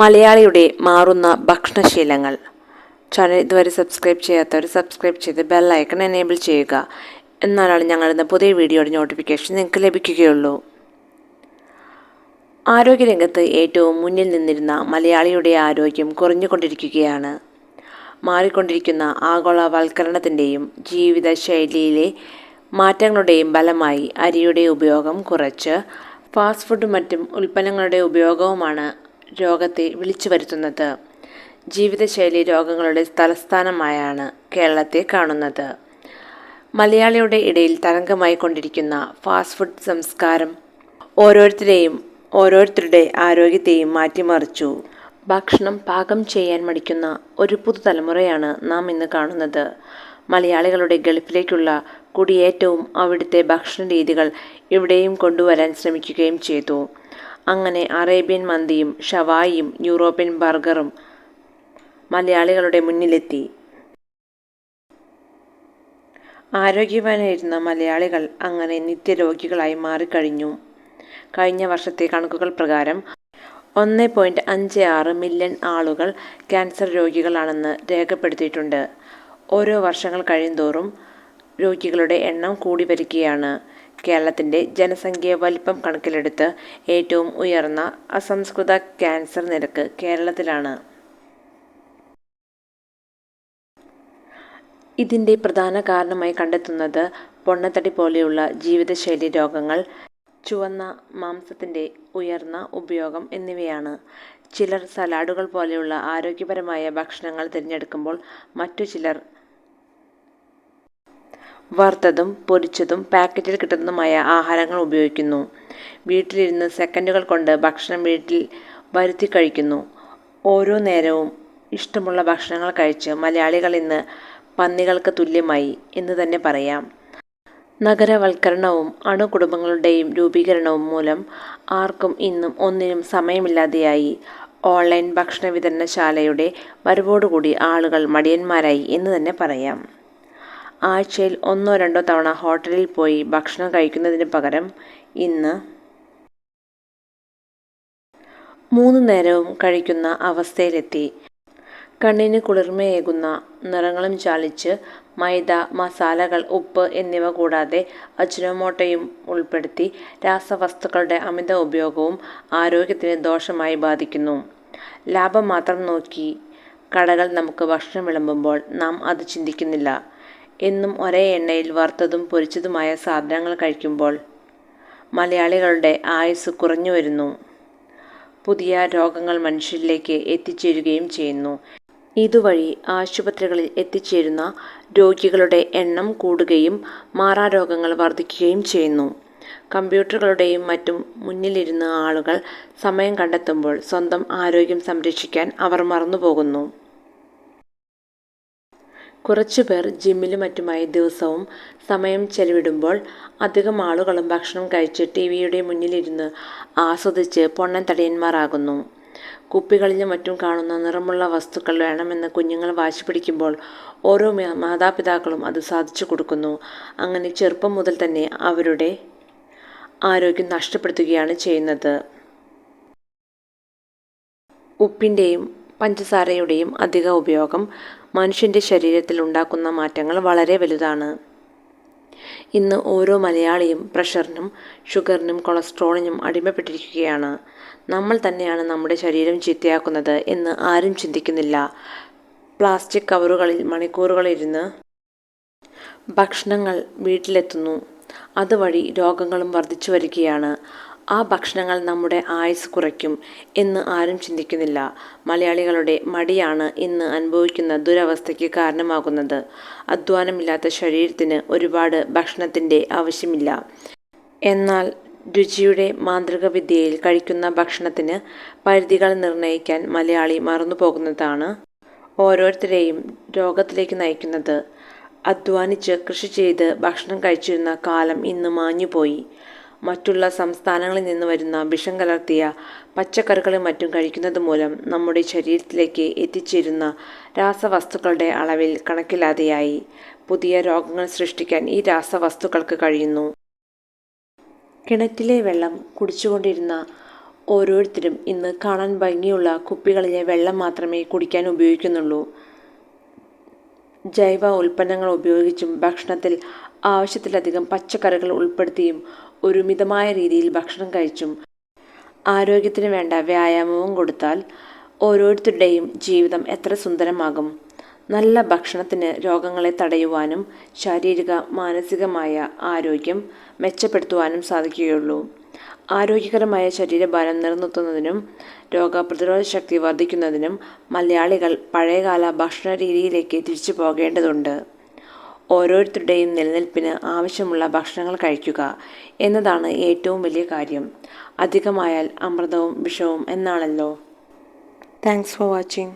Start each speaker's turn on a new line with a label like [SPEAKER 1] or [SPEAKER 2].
[SPEAKER 1] മലയാളിയുടെ മാറുന്ന ഭക്ഷണശീലങ്ങൾ. ചാനൽ ഇതുവരെ സബ്സ്ക്രൈബ് ചെയ്യാത്തവർ സബ്സ്ക്രൈബ് ചെയ്ത് ബെല്ലൈക്കൺ എനേബിൾ ചെയ്യുക. എന്നാലാണ് ഞങ്ങളിന്ന് പുതിയ വീഡിയോയുടെ നോട്ടിഫിക്കേഷൻ നിങ്ങൾക്ക് ലഭിക്കുകയുള്ളൂ. ആരോഗ്യരംഗത്ത് ഏറ്റവും മുന്നിൽ നിന്നിരുന്ന മലയാളിയുടെ ആരോഗ്യം കുറഞ്ഞുകൊണ്ടിരിക്കുകയാണ്. മാറിക്കൊണ്ടിരിക്കുന്ന ആഗോളവൽക്കരണത്തിന്റെയും ജീവിതശൈലിയിലെ മാറ്റങ്ങളുടെയും ഫലമായി അരിയുടെ ഉപയോഗം കുറച്ച് ഫാസ്റ്റ് ഫുഡും മറ്റും ഉൽപ്പന്നങ്ങളുടെ ഉപയോഗവുമാണ് രോഗത്തെ വിളിച്ചു വരുത്തുന്നത്. ജീവിതശൈലി രോഗങ്ങളുടെ തലസ്ഥാനമായാണ് കേരളത്തെ കാണുന്നത്. മലയാളിയുടെ ഇടയിൽ തരംഗമായി കൊണ്ടിരിക്കുന്ന ഫാസ്റ്റ് ഫുഡ് സംസ്കാരം ഓരോരുത്തരെയും ഓരോരുത്തരുടെ ആരോഗ്യത്തെയും മാറ്റിമറിച്ചു. ഭക്ഷണം പാകം ചെയ്യാൻ മടിക്കുന്ന ഒരു പുതുതലമുറയാണ് നാം ഇന്ന് കാണുന്നത്. മലയാളികളുടെ ഗൾഫിലേക്കുള്ള കുടിയേറ്റവും അവിടുത്തെ ഭക്ഷണ രീതികൾ ഇവിടെയും കൊണ്ടുവരാൻ ശ്രമിക്കുകയും ചെയ്തു. അങ്ങനെ അറേബ്യൻ മന്തിയും ഷവായിയും യൂറോപ്യൻ ബർഗറും മലയാളികളുടെ മുന്നിലെത്തി. ആരോഗ്യവാനായിരുന്ന മലയാളികൾ അങ്ങനെ നിത്യരോഗികളായി മാറിക്കഴിഞ്ഞു. കഴിഞ്ഞ വർഷത്തെ കണക്കുകൾ പ്രകാരം ഒന്ന് പോയിന്റ് അഞ്ച് ആറ് മില്യൺ ആളുകൾ ക്യാൻസർ രോഗികളാണെന്ന് രേഖപ്പെടുത്തിയിട്ടുണ്ട്. ഓരോ വർഷങ്ങൾ കഴിയുന്തോറും രോഗികളുടെ എണ്ണം കൂടി വരികയാണ് കേരളത്തിന്റെ ജനസംഖ്യ വലിപ്പം കണക്കിലെടുത്ത് ഏറ്റവും ഉയർന്ന അസംസ്കൃത ക്യാൻസർ നിരക്ക് കേരളത്തിലാണ്. ഇതിന്റെ പ്രധാന കാരണമായി കണ്ടെത്തുന്നത് പൊണ്ണത്തടി പോലെയുള്ള ജീവിതശൈലി രോഗങ്ങൾ ചുവന്ന മാംസത്തിന്റെ ഉയർന്ന ഉപയോഗം എന്നിവയാണ്. ചിലർ സലാഡുകൾ പോലെയുള്ള ആരോഗ്യപരമായ ഭക്ഷണങ്ങൾ തിരഞ്ഞെടുക്കുമ്പോൾ മറ്റു ചിലർ വറുത്തതും പൊരിച്ചതും പാക്കറ്റിൽ കിട്ടുന്നതുമായ ആഹാരങ്ങൾ ഉപയോഗിക്കുന്നു. വീട്ടിലിരുന്ന് സെക്കൻഡുകൾ കൊണ്ട് ഭക്ഷണം വീട്ടിൽ വരുത്തി കഴിക്കുന്നു. ഓരോ നേരവും ഇഷ്ടമുള്ള ഭക്ഷണങ്ങൾ കഴിച്ച് മലയാളികൾ ഇന്ന് പന്നികൾക്ക് തുല്യമായി എന്ന് തന്നെ പറയാം. നഗരവൽക്കരണവും അണുകുടുംബങ്ങളുടെയും രൂപീകരണവും മൂലം ആർക്കും ഇന്നും ഒന്നിനും സമയമില്ലാതെയായി ഓൺലൈൻ ഭക്ഷണ വിതരണശാലയുടെ വരവോടുകൂടി ആളുകൾ മടിയന്മാരായി എന്ന് തന്നെ പറയാം. ആഴ്ചയിൽ ഒന്നോ രണ്ടോ തവണ ഹോട്ടലിൽ പോയി ഭക്ഷണം കഴിക്കുന്നതിന് പകരം ഇന്ന് മൂന്ന് നേരവും കഴിക്കുന്ന അവസ്ഥയിലെത്തി. കണ്ണിന് കുളിർമയേകുന്ന നിറങ്ങളും ചാലിച്ച് മൈദ മസാലകൾ ഉപ്പ് എന്നിവ കൂടാതെ അജ്നോമോട്ടയും ഉൾപ്പെടുത്തി രാസവസ്തുക്കളുടെ അമിത ഉപയോഗവും ആരോഗ്യത്തിന് ദോഷമായി ബാധിക്കുന്നു. ലാഭം മാത്രം നോക്കി കടകൾ നമുക്ക് ഭക്ഷണം വിളമ്പുമ്പോൾ നാം അത് ചിന്തിക്കുന്നില്ല. എന്നും ഒരേ എണ്ണയിൽ വറുത്തതും പൊരിച്ചതുമായ സാധനങ്ങൾ കഴിക്കുമ്പോൾ മലയാളികളുടെ ആയുസ് കുറഞ്ഞു വരുന്നു. പുതിയ രോഗങ്ങൾ മനുഷ്യരിലേക്ക് എത്തിച്ചേരുകയും ചെയ്യുന്നു. ഇതുവഴി ആശുപത്രികളിൽ എത്തിച്ചേരുന്ന രോഗികളുടെ എണ്ണം കൂടുകയും മാറാരോഗങ്ങൾ വർദ്ധിക്കുകയും ചെയ്യുന്നു. കമ്പ്യൂട്ടറുകളുടെയും മറ്റും മുന്നിലിരുന്ന് ആളുകൾ സമയം കണ്ടെത്തുമ്പോൾ സ്വന്തം ആരോഗ്യം സംരക്ഷിക്കാൻ അവർ മറന്നുപോകുന്നു. കുറച്ചുപേർ ജിമ്മിലും മറ്റുമായി ദിവസവും സമയം ചെലവിടുമ്പോൾ അധികം ആളുകളും ഭക്ഷണം കഴിച്ച് ടി വിയുടെ മുന്നിലിരുന്ന് ആസ്വദിച്ച് പൊണ്ണൻ തടിയന്മാരാകുന്നു. കുപ്പികളിലും മറ്റും കാണുന്ന നിറമുള്ള വസ്തുക്കൾ വേണമെന്ന് കുഞ്ഞുങ്ങൾ വാശി പിടിക്കുമ്പോൾ ഓരോ മാതാപിതാക്കളും അത് സാധിച്ചു കൊടുക്കുന്നു. അങ്ങനെ ചെറുപ്പം മുതൽ തന്നെ അവരുടെ ആരോഗ്യം നഷ്ടപ്പെടുത്തുകയാണ് ചെയ്യുന്നത്. ഉപ്പിന്റെയും പഞ്ചസാരയുടെയും അധിക ഉപയോഗം മനുഷ്യന്റെ ശരീരത്തിൽ ഉണ്ടാക്കുന്ന മാറ്റങ്ങൾ വളരെ വലുതാണ്. ഇന്ന് ഓരോ മലയാളിയും പ്രഷറിനും ഷുഗറിനും കൊളസ്ട്രോളിനും അടിമപ്പെട്ടിരിക്കുകയാണ്. നമ്മൾ തന്നെയാണ് നമ്മുടെ ശരീരം ചീത്തയാക്കുന്നത് എന്ന് ആരും ചിന്തിക്കുന്നില്ല. പ്ലാസ്റ്റിക് കവറുകളിൽ മണിക്കൂറുകളിരുന്ന് ഭക്ഷണങ്ങൾ വീട്ടിലെത്തുന്നു. അതുവഴി രോഗങ്ങളും വർദ്ധിച്ചു വരികയാണ്. ആ ഭക്ഷണങ്ങൾ നമ്മുടെ ആയുസ് കുറയ്ക്കും എന്ന് ആരും ചിന്തിക്കുന്നില്ല. മലയാളികളുടെ മടിയാണ് ഇന്ന് അനുഭവിക്കുന്ന ദുരവസ്ഥയ്ക്ക് കാരണമാകുന്നത്. അധ്വാനമില്ലാത്ത ശരീരത്തിന് ഒരുപാട് ഭക്ഷണത്തിന്റെ ആവശ്യമില്ല. എന്നാൽ രുചിയുടെ മാന്ത്രികവിദ്യയിൽ കഴിക്കുന്ന ഭക്ഷണത്തിന് പരിധികൾ നിർണയിക്കാൻ മലയാളി മറന്നു പോകുന്നതാണ് ഓരോരുത്തരെയും രോഗത്തിലേക്ക് നയിക്കുന്നത്. അധ്വാനിച്ച് കൃഷി ചെയ്ത് ഭക്ഷണം കഴിച്ചിരുന്ന കാലം ഇന്ന് മാഞ്ഞുപോയി. മറ്റുള്ള സംസ്ഥാനങ്ങളിൽ നിന്ന് വരുന്ന വിഷം കലർത്തിയ പച്ചക്കറികളും മറ്റും കഴിക്കുന്നത് മൂലം നമ്മുടെ ശരീരത്തിലേക്ക് എത്തിച്ചേരുന്ന രാസവസ്തുക്കളുടെ അളവിൽ കണക്കില്ലാതെയായി പുതിയ രോഗങ്ങൾ സൃഷ്ടിക്കാൻ ഈ രാസവസ്തുക്കൾക്ക് കഴിയുന്നു. കിണറ്റിലെ വെള്ളം കുടിച്ചുകൊണ്ടിരുന്ന ഓരോരുത്തരും ഇന്ന് കാണാൻ ഭംഗിയുള്ള കുപ്പികളിലെ വെള്ളം മാത്രമേ കുടിക്കാൻ ഉപയോഗിക്കുന്നുള്ളൂ. ജൈവ ഉൽപ്പന്നങ്ങൾ ഉപയോഗിച്ചും ഭക്ഷണത്തിൽ ആവശ്യത്തിലധികം പച്ചക്കറികൾ ഉൾപ്പെടുത്തിയും ഒരു മിതമായ രീതിയിൽ ഭക്ഷണം കഴിച്ചും ആരോഗ്യത്തിന് വേണ്ട വ്യായാമവും കൊടുത്താൽ ഓരോരുത്തരുടെയും ജീവിതം എത്ര സുന്ദരമാകും. നല്ല ഭക്ഷണത്തിന് രോഗങ്ങളെ തടയുവാനും ശാരീരിക മാനസികമായ ആരോഗ്യം മെച്ചപ്പെടുത്തുവാനും സാധിക്കുകയുള്ളൂ. ആരോഗ്യകരമായ ശരീരഭാരം നിലനിർത്തുന്നതിനും രോഗപ്രതിരോധ ശക്തി വർദ്ധിക്കുന്നതിനും മലയാളികൾ പഴയകാല ഭക്ഷണ രീതിയിലേക്ക് തിരിച്ചു പോകേണ്ടതുണ്ട്. ഓരോരുത്തരുടെയും നിലനിൽപ്പിന് ആവശ്യമുള്ള ഭക്ഷണങ്ങൾ കഴിക്കുക എന്നതാണ് ഏറ്റവും വലിയ കാര്യം. അധികമായാൽ അമൃതവും വിഷവും എന്നാണല്ലോ. Thanks for watching